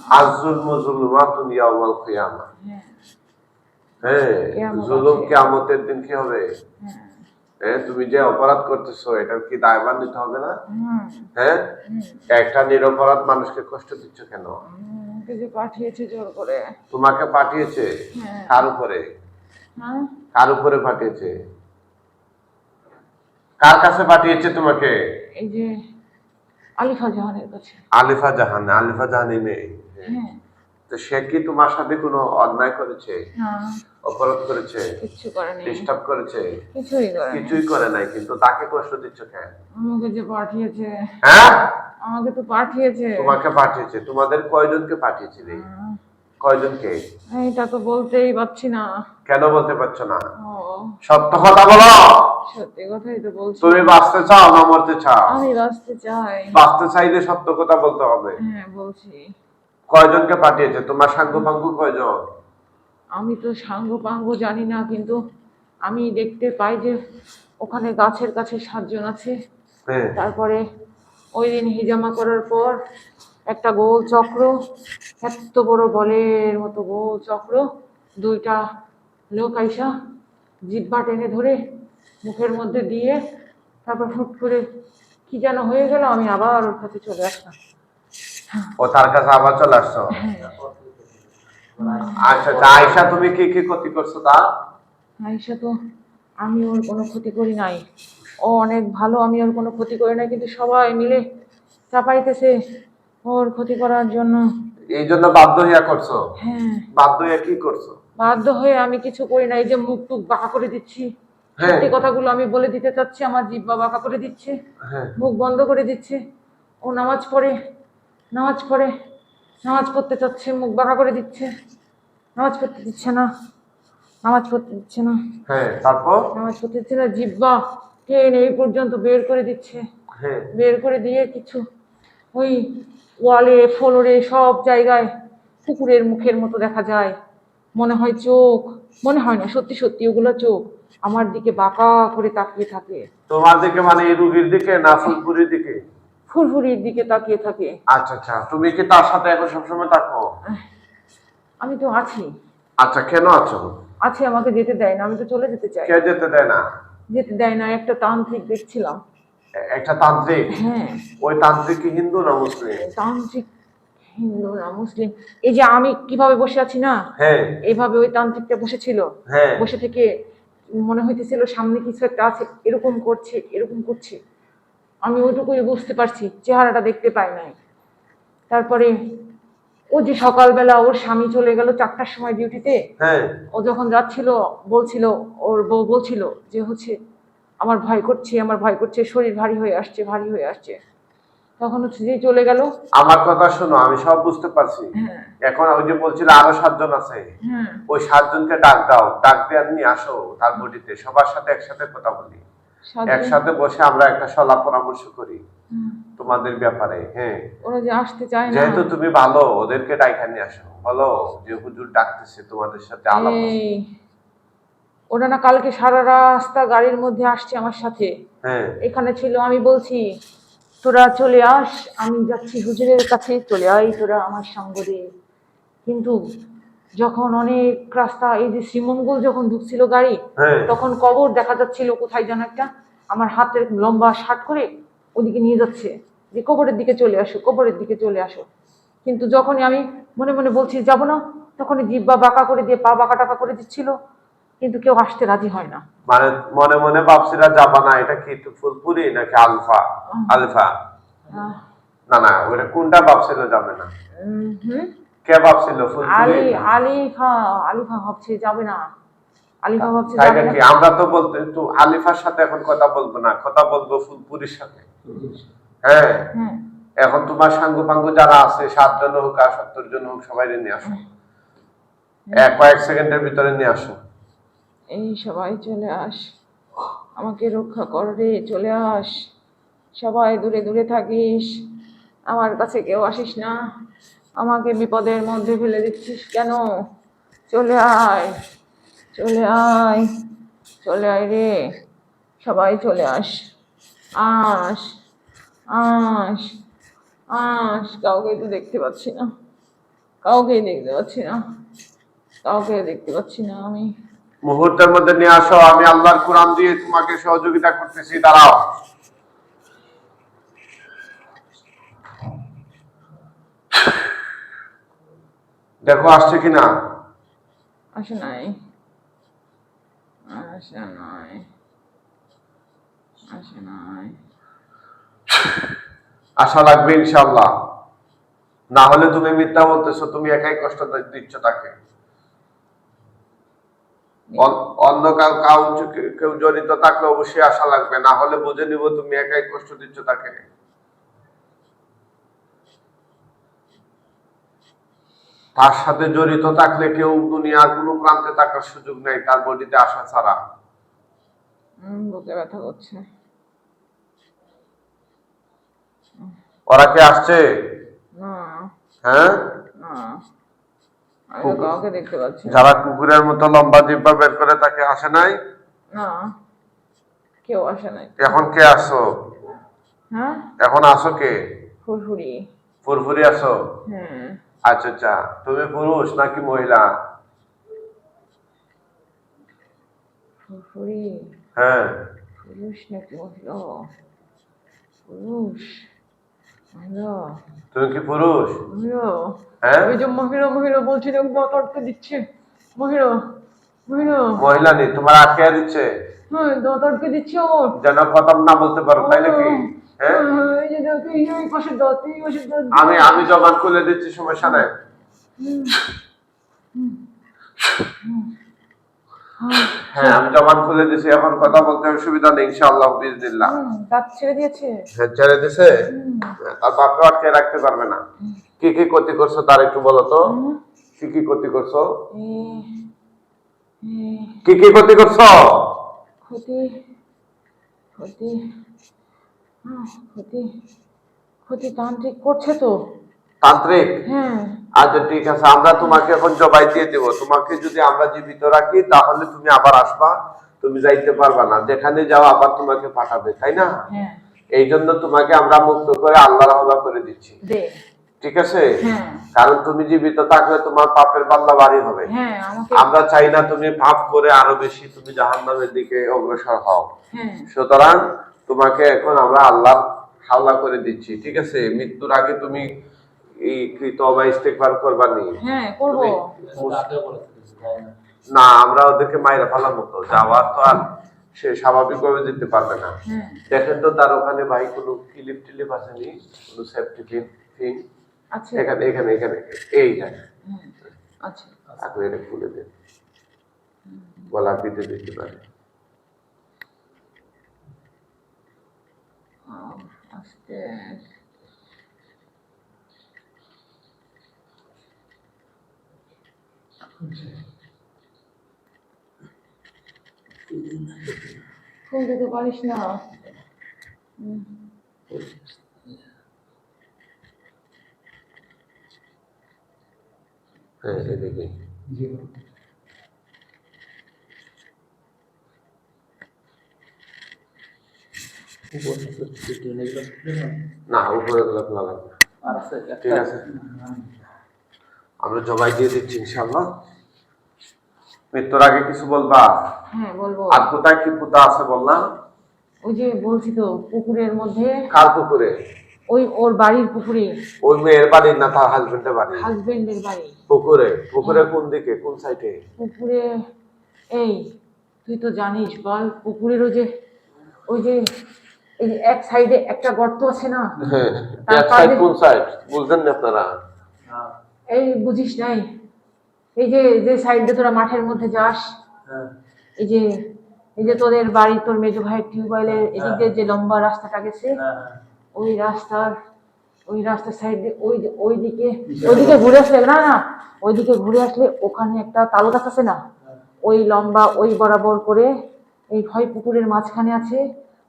আজুল মুজুলমাতুন ইয়াউমাল কিয়ামা। হ্যাঁ জুলুম কিয়ামতের দিন কি হবে? হ্যাঁ। তুমি যে অপরাধ করতেছো এটার কি দায়ভার নিতে হবে না? হ্যাঁ? একটা নিরপরাধ মানুষকে কষ্ট দিচ্ছ কেন? পাঠিয়েছে জোর করে। তোমাকে পাঠিয়েছে? হ্যাঁ। কার উপরে? কার উপরে পাঠিয়েছে? কার কাছে পাঠিয়েছে তোমাকে? এই যে আলিফা জাহানের কাছে। আলিফা জাহান আলিফা জাহানি মেয়ে। তো সে কি তোমার সাথে কোনো অন্যায় করেছে? অপরাধ করেছে? করেনি ডিস্টার্ব করেছে? কিছুই করেনি কিছুই করে নাই কিন্তু তাকে কষ্ট দিচ্ছ কেন? আমাকে যে পাঠিয়েছে। হ্যাঁ? আমাকে তো পাঠিয়েছে। তোমাকে পাঠিয়েছে। তোমাদের কয়জনকে পাঠিয়েছিলে কয়জনকে? এটা তো বলতেই পারছি না। কেন বলতে পারছ না? সত্য কথা বলো। সত্যি কথাই তো বলছি। তুমি বাঁচতে চাও না মরতে চাও? আমি বাঁচতে চাই। বাঁচতে চাইলে সত্য কথা বলতে হবে। হ্যাঁ বলছি। কয়জনকে পাঠিয়েছে? তোমার সাঙ্গ পাঙ্গু কয়জন? আমি তো সাঙ্গ পাঙ্গ জানি না কিন্তু আমি দেখতে পাই যে ওখানে গাছের কাছে সাতজন আছে। তারপরে ওই দিন হিজামা করার পর একটা গোল চক্র এত বড় বলের মতো গোল চক্র দুইটা লোক আইসা জিব্বা টেনে ধরে মুখের মধ্যে দিয়ে তারপর হুট করে কি যেন হয়ে গেল আমি আবার ওর কাছে চলে আসলাম। ও তার কাছে আবার চলে আসছো? আচ্ছা আচ্ছা আয়সা তুমি কি কি ক্ষতি করছ তা? আইসা তো আমি ওর কোনো ক্ষতি করি নাই। ও অনেক ভালো আমি ওর কোনো ক্ষতি করি নাই কিন্তু সবাই মিলে চাপাইতেছে ওর ক্ষতি করার জন্য। এই জন্য বাধ্য হইয়া করছ? হ্যাঁ। বাধ্য হইয়া কি করছ? বাধ্য হয়ে আমি কিছু করি না এই যে মুখ টুক বাঁকা করে দিচ্ছি। হ্যাঁ। সত্যি কথাগুলো আমি বলে দিতে চাচ্ছি আমার জিব্বা বাঁকা করে দিচ্ছে। হ্যাঁ। মুখ বন্ধ করে দিচ্ছে। ও নামাজ পড়ে। নামাজ পড়ে নামাজ পড়তে চাচ্ছে মুখ বাঁকা করে দিচ্ছে। নামাজ পড়তে দিচ্ছে না নামাজ পড়তে দিচ্ছে না। হ্যাঁ তারপর? নামাজ পড়তে দিচ্ছে না জিব্বা টেনে এই পর্যন্ত বের করে দিচ্ছে? হ্যাঁ। বের করে দিয়ে কিছু ওই ওয়ালে ফ্লোরে সব জায়গায় কুকুরের মুখের মতো দেখা যায়। মনে হয় চোখ মনে হয় না সত্যি সত্যি ওগুলো চোখ। আমার দিকে বাঁকা করে তাকিয়ে থাকে। তোমার দিকে মানে এই রুগীর দিকে না ফুলপুরির দিকে? ফুরফুরির দিকে তাকিয়ে থাকে। আচ্ছা আচ্ছা। তুমি কি তার সাথে এখন সবসময় থাকো? আমি তো আছি। আচ্ছা কেন আছো? আছে আমাকে যেতে দেয় না আমি তো চলে যেতে চাই। কে যেতে দেয় না? যেতে দেয় না একটা তান্ত্রিক দেখছিলাম। একটা তান্ত্রিক? হ্যাঁ। ওই তান্ত্রিক কি হিন্দু না মুসলিম? তান্ত্রিক হিন্দু না মুসলিম। এই যে আমি কীভাবে বসে আছি না? হ্যাঁ। এইভাবে ওই তান্ত্রিকটা বসেছিল? হ্যাঁ। বসে থেকে মনে হইতেছিল সামনে কিছু একটা আছে এরকম করছে এরকম করছে। আমি ওইটুকুই বুঝতে পারছি চেহারাটা দেখতে পাই নাই। তারপরে ও যে সকালবেলা ওর স্বামী চলে গেল চারটার সময় ডিউটিতে হ্যাঁ। ও যখন যাচ্ছিল বলছিল ওর বউ বলছিল যে হচ্ছে আমার ভয় করছে আমার ভয় করছে শরীর ভারী হয়ে আসছে ভারী হয়ে আসছে। তখন হচ্ছে যে চলে গেল। আমার কথা শোনো আমি সব বুঝতে পারছি। হ্যাঁ। এখন ওই যে বলছিল আরও সাতজন আছে। ওই সাতজনকে ডাক দাও ডাক দিয়ে নিয়ে আসো তার বডিতে সবার সাথে একসাথে কথা বলি। একসাথে বসে আমরা একটা সলা পরামর্শ করি তোমাদের ব্যাপারে হ্যাঁ। ওরা যে আসতে চায় না। যেহেতু তুমি ভালো ওদেরকে ডাইকা নিয়ে আসো। বলো যে হুজুর ডাকতেছে তোমাদের সাথে আলাপ ওরা না কালকে সারা রাস্তা গাড়ির মধ্যে আসছে আমার সাথে। হ্যাঁ। এখানে ছিল আমি বলছি তোরা চলে আস আমি যাচ্ছি হুজুরের কাছে চলে আয় তোরা আমার সঙ্গ দে। কিন্তু যখন অনেক রাস্তা এই যে শ্রীমঙ্গল যখন ঢুকছিল গাড়ি হ্যাঁ। তখন কবর দেখা যাচ্ছিল কোথায় যেন একটা। আমার হাতের লম্বা শার্ট করে ওদিকে নিয়ে যাচ্ছে যে কবরের দিকে চলে আসো কবরের দিকে চলে আসো। কিন্তু যখনই আমি মনে মনে বলছি যাব না তখনই জিব্বা বাঁকা করে দিয়ে পা বাঁকা টাকা করে দিচ্ছিল। কিন্তু কেউ আসতে রাজি হয় না। মানে মনে মনে বাপসিরা যাবা না এটা কি একটু ফুলপুরি নাকি আলফা? আলফা। না না ওটা কোনটা ভাবছিল যাবে না। হুম। কে ভাবছিল আলি আলিফা আলিফা ভাবছে যাবে না। আলিফা ভাবছে যাবে না। আমরা তো বলতে একটু আলিফার সাথে এখন কথা বলব না কথা বলব ফুলপুরির সাথে। হ্যাঁ হ্যাঁ এখন তোমার সাঙ্গ পাঙ্গ যারা আছে সাতজন হোক আর সত্তর জন হোক সবাই নিয়ে আসো। এক কয়েক সেকেন্ডের ভিতরে নিয়ে আসো। এই সবাই চলে আস। আমাকে রক্ষা কর রে চলে আস। সবাই দূরে দূরে থাকিস। আমার কাছে কেউ আসিস না। আমাকে বিপদের মধ্যে ফেলে দিচ্ছিস কেন? চলে আয় চলে আয় চলে আয় রে। সবাই চলে আস আস আস আস। কাউকে তো দেখতে পাচ্ছি না, কাউকেই দেখতে পাচ্ছি না, কাউকে দেখতে পাচ্ছি না আমি। মুহূর্তের মধ্যে নিয়ে আসো, আমি আল্লাহর কোরআন দিয়ে তোমাকে সহযোগিতা করতেছি, দাঁড়াও। দেখো আসছে কিনা? আসে নাই। আসে নাই। আসে নাই। আশা লাগবে ইনশাল্লাহ না হলে তুমি মিথ্যা বলতেছো তুমি একাই কষ্ট দিচ্ছ তাকে। অন- অন্য কেউ জড়িত থাকলে অবশ্যই আশা লাগবে। না হলে বুঝে নিব তুমি একাই কষ্ট দিচ্ছ তাকে। তার সাথে জড়িত থাকলে কেউ দুনিয়ার কোনো প্রান্তে থাকার সুযোগ নেই তার বডিতে আসা ছাড়া। বুকে ব্যথা করছে। ওরা কে আসছে? হ্যাঁ? যারা কুকুরের মতো লম্বা জিব্বা বের করে তাকে আসে নাই? না। কেউ আসে নাই। এখন কে আসো? হ্যাঁ? এখন আসো কে? ফুরফুরি। ফুরফুরি আসো? হ্যাঁ আচ্ছা আচ্ছা। তুমি পুরুষ নাকি মহিলা? হ্যাঁ। পুরুষ নাকি মহিলা? পুরুষ। তুমি কি পুরুষ? হ্যাঁ? ওই যে মহিলা মহিলা বলছিলাম দাঁত দিচ্ছে। মহিলা মহিলা। মহিলা নেই তোমার আটকে দিচ্ছে। হ্যাঁ দিচ্ছে যেন কথা না বলতে পারো তাই নাকি? হ্যাঁ? হ্যাঁ, এই যে দেখো এই এই পাশের দাঁত এই পাশের দাঁত আমি আমি জবান খুলে দিচ্ছি সমস্যা নাই হ্যাঁ আমি জবান খুলে দিচ্ছি এখন কথা বলতে অসুবিধা নেই ইনশাআল্লাহ বিজনিল্লাহ দাঁত ছেড়ে দিয়েছে? হ্যাঁ ছেড়ে দিছে আর বাপকে আটকে রাখতে পারবে না। কি কি ক্ষতি করছ তার একটু বলো তো। কি কি ক্ষতি করছ? কি কি ক্ষতি করছ? ক্ষতি ক্ষতি। হ্যাঁ, ক্ষতি ক্ষতি তান্ত্রিক করছে তো। তান্ত্রিক? হ্যাঁ। আচ্ছা ঠিক আছে আমরা তোমাকে এখন জবাই দিয়ে দেবো। তোমাকে যদি আমরা জীবিত রাখি তাহলে তুমি আবার আসবা তুমি যাইতে পারবা না। যেখানে যাও আবার তোমাকে পাঠাবে তাই না? হ্যাঁ। এই জন্য তোমাকে আমরা মুক্ত করে আল্লাহর হওয়া করে দিচ্ছি। ঠিক আছে? হ্যাঁ। কারণ তুমি জীবিত থাকলে তোমার পাপের পাল্লা বাড়ি হবে। হ্যাঁ আমরা চাই না তুমি পাপ করে আরও বেশি তুমি জাহান্নামের দিকে অগ্রসর হও। সুতরাং তোমাকে এখন আমরা আল্লাহ হাওলা করে দিচ্ছি ঠিক আছে? মৃত্যুর আগে তুমি এই কৃত বা ইস্তেকবার করবা নি। হ্যাঁ করব। না। আমরা ওদেরকে মায়েরা ফেলার মতো। যাওয়ার তো আর সে স্বাভাবিকভাবে যেতে পারবে না। হ্যাঁ। দেখেন তো তার ওখানে ভাই কোনো ক্লিপ টিলিপ আসেনি কোনো সেফটি পিন পিন আচ্ছা এখানে এখানে এখানে এইটা হ্যাঁ আচ্ছা আপনি এটা খুলে দেন। গলা পিতে দিতে পারে। আহ, আস্তে খুলতে তো পারিস না হ্যাঁ এদিকে না উপরে গুলো খোলা লাগবে ঠিক আছে। আমরা জবাই দিয়ে দিচ্ছি ইনশাল্লাহ মৃত্যুর আগে কিছু বলবা? হ্যাঁ বলব। আর কোথায় কি পুতা আছে বললাম? ওই যে বলছি তো পুকুরের মধ্যে। কার পুকুরে? ওই ওর বাড়ির পুকুরে। ওই মেয়ের বাড়ি না তার হাজবেন্ডের বাড়ি হাজবেন্ডের বাড়ি। পুকুরে। পুকুরে কোন দিকে? কোন সাইডে পুকুরে এই তুই তো জানিস বল পুকুরের ওই যে ওই যে এই এক সাইডে একটা গর্ত আছে না? হ্যাঁ এক সাইড কোন সাইড বুঝলেন না আপনারা? এই বুঝিস নাই? এই যে যে সাইডে তোরা মাঠের মধ্যে যাস এই যে এই যে তোদের বাড়ি তোর মেজো ভাইয়ের টিউবওয়েলের এদিক দিয়ে যে লম্বা রাস্তাটা গেছে ওই রাস্তার ওই রাস্তার সাইড দিয়ে ওই ওই দিকে ওইদিকে ঘুরে আসলে না না ওইদিকে ঘুরে আসলে ওখানে একটা তাল গাছ আছে না? ওই লম্বা ওই বরাবর করে এই হয় পুকুরের মাঝখানে আছে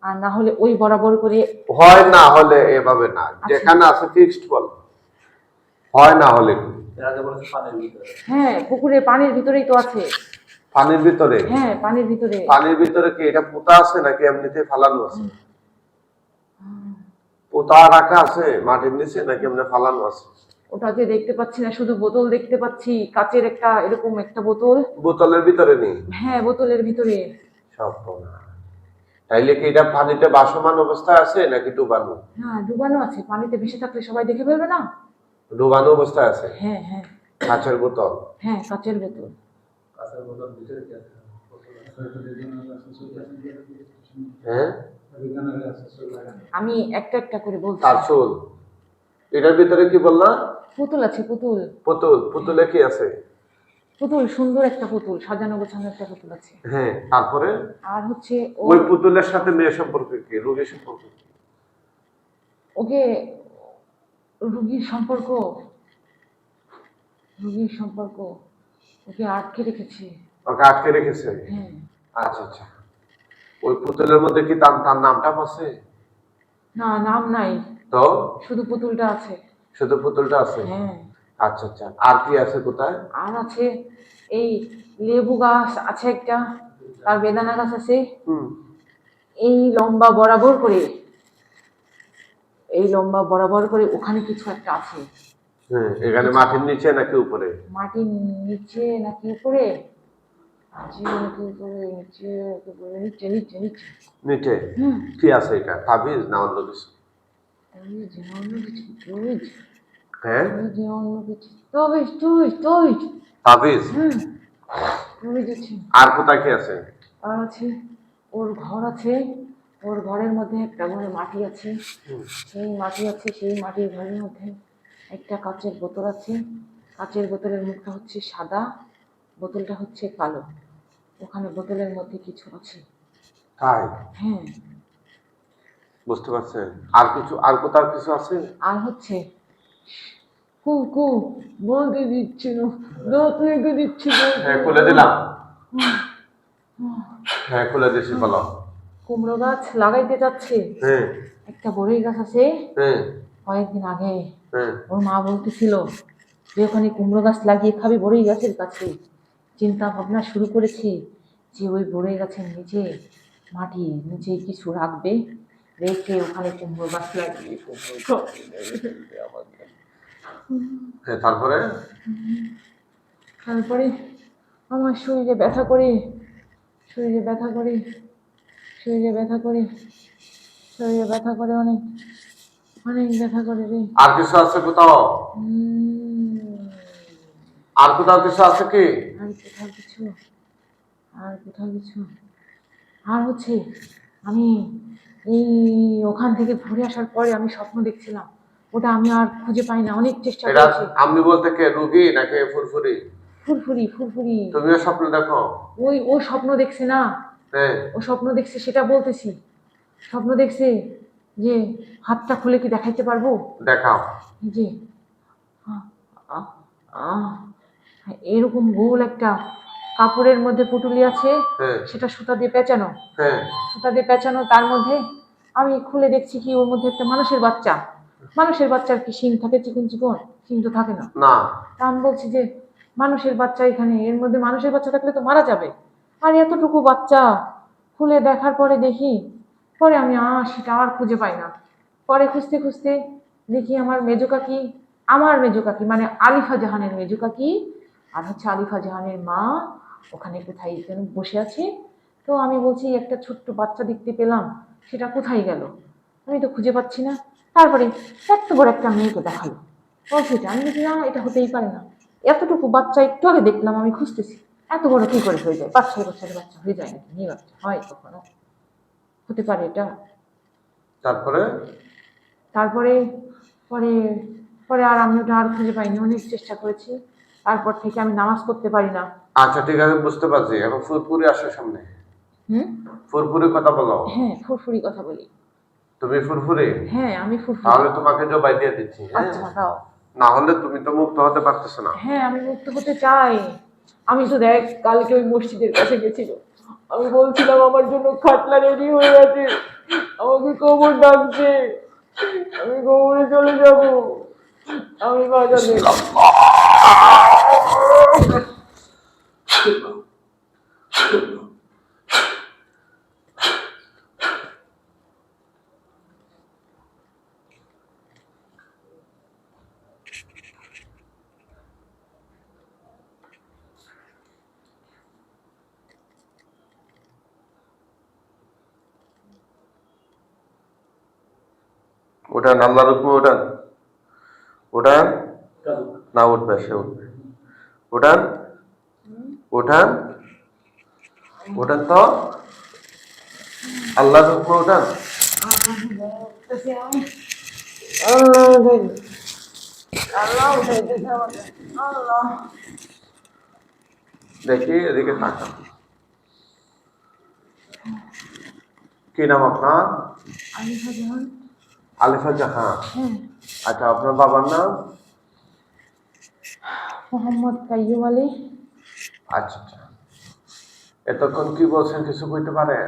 আর না হলে ওই বরাবর করে হয় না হলে এভাবে না। যেখানে আছে ফিক্সড বল। হয় না হলে। হ্যাঁ পুকুরের পানির ভিতরেই তো আছে। পানির ভিতরে? হ্যাঁ পানির ভিতরে। পানির ভিতরে কি এটা পোতা আছে নাকি এমনিতে ফালানো আছে? পোতা রাখা আছে মাটির নিচে নাকি এমনি ফালানো আছে? ওটা যে দেখতে পাচ্ছি না শুধু বোতল দেখতে পাচ্ছি কাচের একটা এরকম একটা বোতল। বোতলের ভিতরে নেই? হ্যাঁ বোতলের ভিতরে। সব তাইলে কি এটা পানিতে বাসমান অবস্থায় আছে নাকি ডুবানো? হ্যাঁ ডুবানো আছে। পানিতে ভেসে থাকলে সবাই দেখে ফেলবে না? ডুবানো অবস্থায় আছে? হ্যাঁ হ্যাঁ। কাঁচের বোতল? হ্যাঁ কাচের বোতল। হ্যাঁ? আমি একটা একটা করে বলছি। তার চুল এটার ভিতরে কি বললা? পুতুল আছে পুতুল। পুতুল? পুতুলে কি আছে? পুতুল সুন্দর একটা পুতুল সাজানো গোছানো একটা পুতুল আছে। হ্যাঁ তারপরে? আর হচ্ছে ওই পুতুলের সাথে মেয়ে সম্পর্ক কি রোগীর সম্পর্ক ওকে রুগীর সম্পর্ক রুগীর সম্পর্ক ওকে আটকে রেখেছে। ওকে আটকে রেখেছে? হ্যাঁ। আচ্ছা আচ্ছা। ওই পুতুলের মধ্যে কি তার তার নামটা আছে? না নাম নাই। তো? শুধু পুতুলটা আছে। শুধু পুতুলটা আছে? হ্যাঁ। আচ্ছা আচ্ছা। আর কি আছে কোথায়? আর আছে এই লেবু গাছ আছে একটা আর বেদানা গাছ আছে। হুম। এই লম্বা বরাবর করে এই লম্বা বরাবর করে ওখানে কিছু একটা আছে। হ্যাঁ এখানে মাটির নিচে নাকি উপরে? মাটির নিচে নাকি উপরে? নিচে নিচে নিচে নিচে। কি আছে এটা তাবিজ না অন্য কিছু? তবে যে অন্য কিছু হ্যাঁ? যে অন্য কিছু তবে তবে তবে তাবিজ? যাচ্ছে। আর কোথায় কি আছে? আর আছে ওর ঘর আছে। ওর ঘরের মধ্যে একটা ঘরে মাটি আছে। সেই মাটি আছে সেই মাটির ঘরের মধ্যে একটা কাচের বোতল আছে। কাচের বোতলের মুখটা হচ্ছে সাদা বোতলটা হচ্ছে কালো। ওখানে বোতলের মধ্যে কিছু আছে। তাই? হ্যাঁ। বুঝতে পারছেন আর কিছু আর কোথাও কিছু আছে? আর হচ্ছে কু কু বলতে দিচ্ছি না দাঁত রেখে দিচ্ছি। হ্যাঁ খুলে দিলাম। হ্যাঁ খুলে দিছি বলো। কুমড়ো গাছ লাগাইতে যাচ্ছে। হ্যাঁ। একটা বড়ই গাছ আছে। হ্যাঁ। কয়েকদিন আগে হ্যাঁ। ওর মা বলতেছিল যে ওখানে কুমড়ো গাছ লাগিয়ে খাবি বড়ই গাছের কাছে। চিন্তা ভাবনা শুরু করেছি যে ওই বড়ই গাছের নিচে মাটি নিচে কিছু রাখবে। রেখে ওখানে কুমড়ো গাছ লাগিয়ে কুমড়ো তারপরে তারপরে আমার শরীরে ব্যথা করে শরীরে ব্যথা করে শরীরে ব্যথা করে শরীরে ব্যথা করে অনেক অনেক ব্যথা করে রে আর কিছু আছে কোথাও আর কোথাও কিছু আছে কি আর কোথাও কিছু আর কোথাও কিছু আর হচ্ছে আমি এই ওখান থেকে ঘুরে আসার পরে আমি স্বপ্ন দেখছিলাম। ওটা আমি আর খুঁজে পাই না অনেক চেষ্টা করেছি। আমি বলতে কে রুগী নাকি ফুরফুরি? ফুরফুরি ফুরফুরি। তুমিও স্বপ্ন দেখো? ওই ও স্বপ্ন দেখছে না। হ্যাঁ। ও স্বপ্ন দেখছে সেটা বলতেছি। স্বপ্ন দেখছে যে হাতটা খুলে কি দেখাইতে পারব? দেখাও। আহ, এরকম গোল একটা কাপড়ের মধ্যে পুটুলি আছে হ্যাঁ। সেটা সুতা দিয়ে পেঁচানো। হ্যাঁ। সুতা দিয়ে পেঁচানো তার মধ্যে আমি খুলে দেখছি কি ওর মধ্যে একটা মানুষের বাচ্চা। মানুষের বাচ্চার কি শিং থাকে চিকন চিকন? শিং তো থাকে না। না। তা আমি বলছি যে মানুষের বাচ্চা এখানে এর মধ্যে মানুষের বাচ্চা থাকলে তো মারা যাবে। আর এতটুকু বাচ্চা খুলে দেখার পরে দেখি পরে আমি আর সেটা আর খুঁজে পাই না। পরে খুঁজতে খুঁজতে দেখি আমার মেজো কাকি আমার মেজো কাকি মানে আলিফা জাহানের মেজো কাকি আর হচ্ছে আলিফা জাহানের মা ওখানে কোথায় যেন বসে আছে। তো আমি বলছি একটা ছোট্ট বাচ্চা দেখতে পেলাম সেটা কোথায় গেল? আমি তো খুঁজে পাচ্ছি না। তারপরে এত বড় একটা মেয়েকে দেখাল। ও সেটা আমি বলছি না এটা হতেই পারে না। এতটুকু বাচ্চা একটু আগে দেখলাম আমি খুঁজতেছি। এত বড় কী করে হয়ে যায়? পাঁচ ছয় বছরের বাচ্চা হয়ে যায় নাকি? মেয়ে বাচ্চা হয় কখনো? হতে পারে এটা। তারপরে? তারপরে পরে পরে আর আমি ওটা আর খুঁজে পাইনি। অনেক চেষ্টা করেছি। তারপর থেকে আমি নামাজ পড়তে পারি না। আচ্ছা ঠিক আছে বুঝতে পারছি। এখন ফুরফুরি আসো সামনে। হুম? ফুরফুরি কথা বলো। হ্যাঁ ফুরফুরি কথা বলি। তুমি ফুরফুরি? হ্যাঁ আমি ফুরফুরি। তাহলে তোমাকে জবাই দিয়ে দিচ্ছি হ্যাঁ? আচ্ছা দাও। না হলে তুমি তো মুক্ত হতে পারতেছো না। হ্যাঁ আমি মুক্ত হতে চাই। আমি তো দেখ কালকে ওই মসজিদের কাছে গেছিল। আমি বলছিলাম আমার জন্য খাটলা রেডি হয়ে আছে আমাকে কবর ডাকছে। আমি কবরে চলে যাব। আমি বাজারে। ওটা আল্লাহর উপর ওটা? ওটা? না উঠবে সে উঠবে। ওটা? ওঠান ওঠান তো হুকুমে আল্লাহ। আল্লাহ আল্লাহ দেখি, এদিকে তাকান কি নাম আপনার? আলিফা জাহান। আচ্ছা আপনার বাবার নাম? মোহাম্মদ কাইয়ুম আলী। আচ্ছা আচ্ছা। এতক্ষণ কি বলছেন কিছু কইতে পারেন?